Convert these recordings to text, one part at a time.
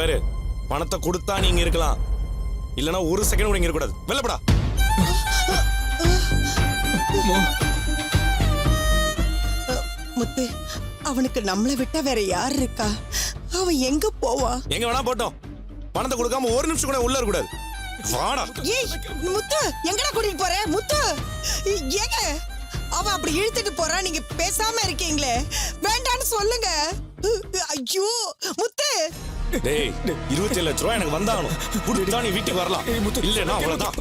பாரு பணத்தை கொடுத்தா நீங்க இருக்கலாம். இல்லனா ஒரு செகண்ட் கூட இங்க இருக்க கூடாது வெள்ளப்படா முத்து அவனுக்கு நம்மளை விட்டா வேற யார் இருக்கா? அவன் எங்க போவான் எங்க வேணா போட்டோம். பணத்தை கொடுக்காம ஒரு நிமிஷம் கூட உள்ள இருக்க கூடாது வாடா. ஏய் முத்து எங்கடா கூட்டிட்டு போற? முத்து ஏங்க? அவன் அப்படி இழுத்துட்டு போறான் நீங்க பேசாம இருக்கீங்களே. வேண்டான்னு சொல்லுங்க. ஐயோ முத்து! டேய் இருபத்தி லட்ச ரூபாய் எனக்கு வந்தாகணும். கொடுத்தா நீ வீட்டுக்கு வரலாம். இல்லைன்னா அவ்வளவுதான்.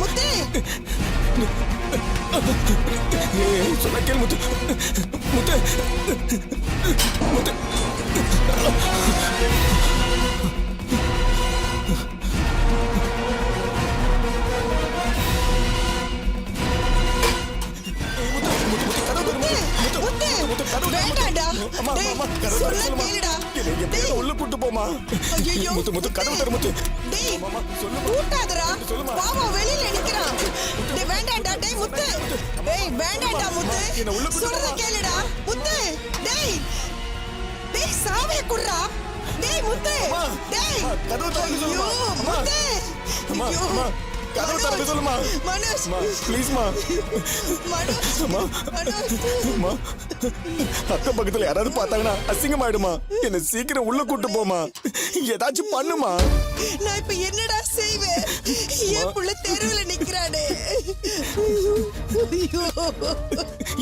முத்து. ஏய் சொன்ன கேள் முத்து. முத்து. முத்து. முத்து வேண்டாம்டா. அம்மா, டேய், அம்மா, கதவு சொன்னா திறந்துமா. கேளுடா என்னை எப்படியாவது போமா ஐயோ முத்து முத்து கதவு தர முத்து. டேய். கூட்டாதடா. பாவம் வெளியில நிக்கிறான். டேய் வேண்டாம்டா டேய் முத்து. டேய் வேண்டாம்டா முத்து. சொல்றத. கேளுடா. முத்து டேய். டேய் சாவிய குடுறா. டேய் முத்து. டேய். கதவு திறந்து ஐயோ சொல்லுமா. அம்மா. முத்து. ஐயோ. கதவு மனோஜ், சொல்லுமா. மனோஜ். ப்ளீஸ்மா. அம்மா. அம்மா அக்கம் பக்கத்துல யாராவது பார்த்தாங்கன்னா அசிங்கமாயிடுமா. என்ன சீக்கிரம் உள்ள கூட்டு போமா ஏதாச்சும் பண்ணுமா நான் இப்ப என்னடா செய்வேன்? என் புள்ள தெருவுல நிக்கிறானே.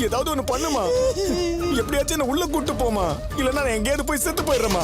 ஏதாவது ஒண்ணு பண்ணுமா எப்படியாச்சும் என்ன உள்ள கூட்டு போமா இல்லன்னா நான் எங்கேயாவது போய் செத்து போயிடுறேமா